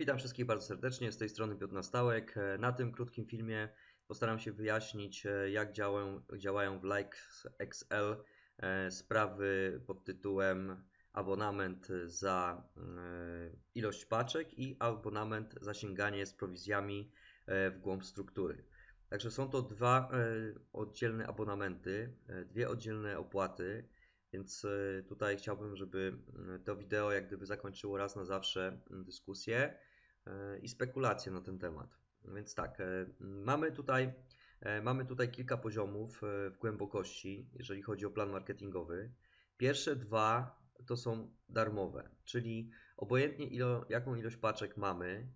Witam wszystkich bardzo serdecznie, z tej strony Piotr Nastałek. Na tym krótkim filmie postaram się wyjaśnić, jak działają, działają w Likes XL e, sprawy pod tytułem abonament za e, ilość paczek i abonament za sięganie z prowizjami e, w głąb struktury. Także są to dwa oddzielne abonamenty, dwie oddzielne opłaty. Więc tutaj chciałbym, żeby to wideo jak gdyby zakończyło raz na zawsze dyskusję i spekulacje na ten temat. Więc tak, e, mamy tutaj, e, mamy tutaj kilka poziomów e, w głębokości, jeżeli chodzi o plan marketingowy. Pierwsze dwa to są darmowe, czyli obojętnie ilo, jaką ilość paczek mamy,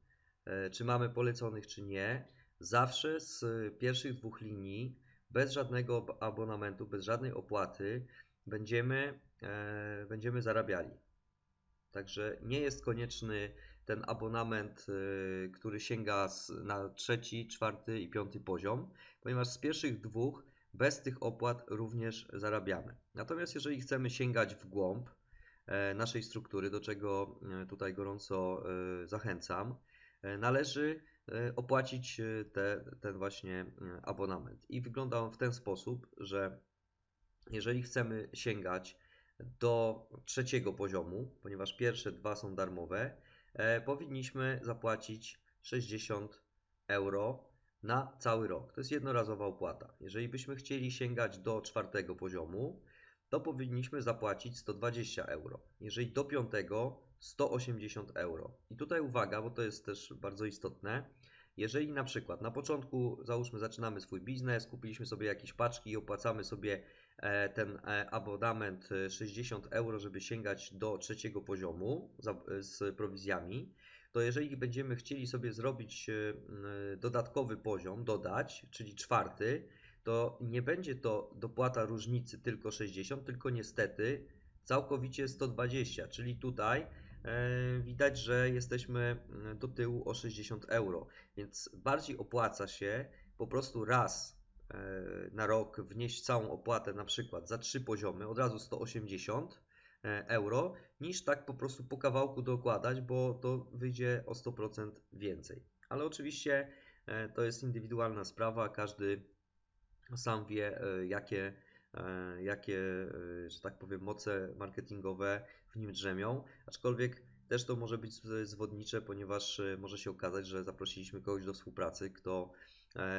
czy mamy poleconych, czy nie, zawsze z pierwszych dwóch linii, bez żadnego abonamentu, bez żadnej opłaty, będziemy, będziemy zarabiali. Także nie jest konieczny ten abonament, y, który sięga na trzeci, czwarty i piąty poziom, ponieważ z pierwszych dwóch bez tych opłat również zarabiamy. Natomiast jeżeli chcemy sięgać w głąb e, naszej struktury, do czego e, tutaj gorąco e, zachęcam, należy opłacić te, ten właśnie abonament. I wygląda on w ten sposób, że jeżeli chcemy sięgać do trzeciego poziomu, ponieważ pierwsze dwa są darmowe, e, powinniśmy zapłacić 60 euro na cały rok. To jest jednorazowa opłata. Jeżeli byśmy chcieli sięgać do czwartego poziomu, to powinniśmy zapłacić 120 euro. Jeżeli do piątego, 180 euro. I tutaj uwaga, bo to jest też bardzo istotne. Jeżeli na przykład na początku, załóżmy, zaczynamy swój biznes, kupiliśmy sobie jakieś paczki i opłacamy sobie ten e, abonament 60 euro, żeby sięgać do trzeciego poziomu z prowizjami, to jeżeli będziemy chcieli sobie zrobić e, dodatkowy poziom, dodać, czyli czwarty, to nie będzie to dopłata różnicy tylko 60, tylko niestety całkowicie 120, czyli tutaj E, widać, że jesteśmy do tyłu o 60 euro. Więc bardziej opłaca się po prostu raz e, na rok wnieść całą opłatę na przykład za trzy poziomy, od razu 180 e, euro, niż tak po prostu po kawałku dokładać, bo to wyjdzie o 100% więcej. Ale oczywiście to jest indywidualna sprawa, każdy sam wie, jakie E, jakie, e, że tak powiem, moce marketingowe w nim drzemią, aczkolwiek też to może być zwodnicze, ponieważ e, może się okazać, że zaprosiliśmy kogoś do współpracy, kto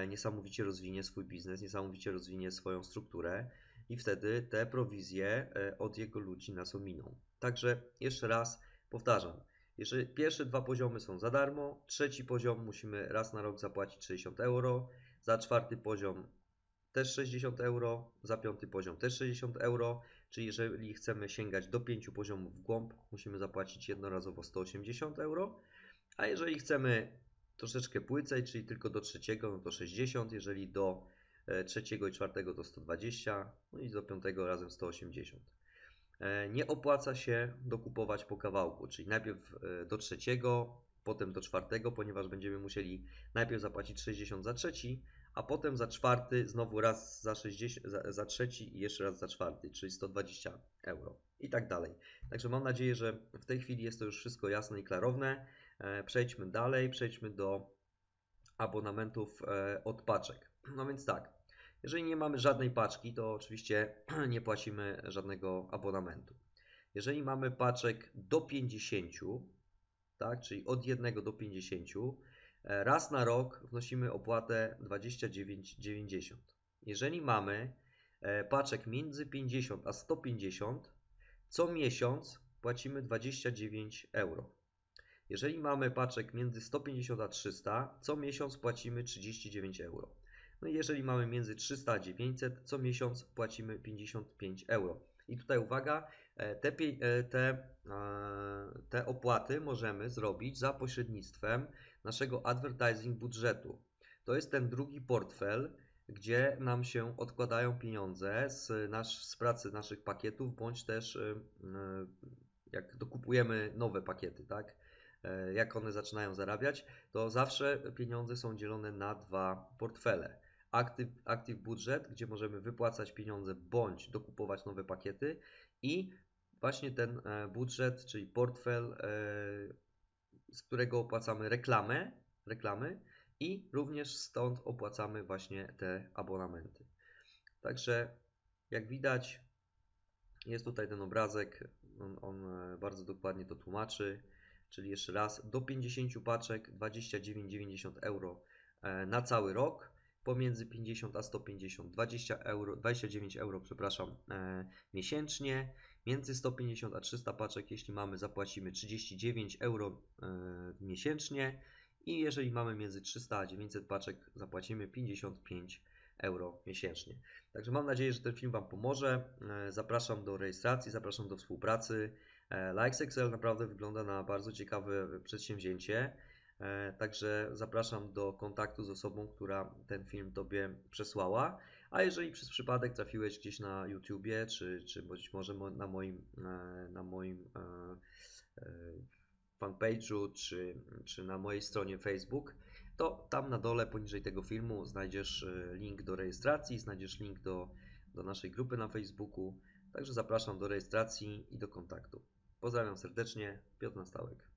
niesamowicie rozwinie swój biznes, niesamowicie rozwinie swoją strukturę i wtedy te prowizje od jego ludzi nas ominą. Także jeszcze raz powtarzam, jeżeli pierwsze dwa poziomy są za darmo, trzeci poziom musimy raz na rok zapłacić 60 euro, za czwarty poziom też 60 euro, za piąty poziom też 60 euro, czyli jeżeli chcemy sięgać do pięciu poziomów w głąb, musimy zapłacić jednorazowo 180 euro, a jeżeli chcemy troszeczkę płycej, czyli tylko do trzeciego, no to 60, jeżeli do e, trzeciego i czwartego to 120, no i do piątego razem 180. E, nie opłaca się dokupować po kawałku, czyli najpierw e, do trzeciego, potem do czwartego, ponieważ będziemy musieli najpierw zapłacić 60 za trzeci, a potem za czwarty znowu raz za, 60, za, za trzeci i jeszcze raz za czwarty, czyli 120 euro i tak dalej. Także mam nadzieję, że w tej chwili jest to już wszystko jasne i klarowne. E, przejdźmy dalej, przejdźmy do abonamentów e, od paczek. No więc tak, jeżeli nie mamy żadnej paczki, to oczywiście nie płacimy żadnego abonamentu. Jeżeli mamy paczek do 50, tak, czyli od 1 do 50, e, raz na rok wnosimy opłatę 29,90. Jeżeli mamy e, paczek między 50 a 150, co miesiąc płacimy 29 euro. Jeżeli mamy paczek między 150 a 300, co miesiąc płacimy 39 euro. No i jeżeli mamy między 300 a 900, co miesiąc płacimy 55 euro. I tutaj uwaga, e, te, e, te, e, te opłaty możemy zrobić za pośrednictwem naszego advertising budżetu. To jest ten drugi portfel, gdzie nam się odkładają pieniądze z, nasz, z pracy naszych pakietów, bądź też jak dokupujemy nowe pakiety, tak? Jak one zaczynają zarabiać, to zawsze pieniądze są dzielone na dwa portfele. Active, Active Budget, gdzie możemy wypłacać pieniądze bądź dokupować nowe pakiety i właśnie ten e, budżet, czyli portfel e, z którego opłacamy reklamę, reklamy i również stąd opłacamy właśnie te abonamenty. Także jak widać, jest tutaj ten obrazek, on, on e, bardzo dokładnie to tłumaczy. Czyli jeszcze raz, do 50 paczek 29,90 euro e, na cały rok, pomiędzy 50 a 150 20 euro, 29 euro, przepraszam, e, miesięcznie, między 150 a 300 paczek, jeśli mamy, zapłacimy 39 euro miesięcznie i jeżeli mamy między 300 a 900 paczek, zapłacimy 55 euro miesięcznie. Także mam nadzieję, że ten film Wam pomoże. E, zapraszam do rejestracji, zapraszam do współpracy. E, Likes Excel naprawdę wygląda na bardzo ciekawe przedsięwzięcie. E, także zapraszam do kontaktu z osobą, która ten film Tobie przesłała. A jeżeli przez przypadek trafiłeś gdzieś na YouTubie, czy, czy być może na moim, na moim fanpage'u, czy, czy na mojej stronie Facebook, to tam na dole poniżej tego filmu znajdziesz e, link do rejestracji, znajdziesz link do, do naszej grupy na Facebooku. Także zapraszam do rejestracji i do kontaktu. Pozdrawiam serdecznie, Piotr Nastałek.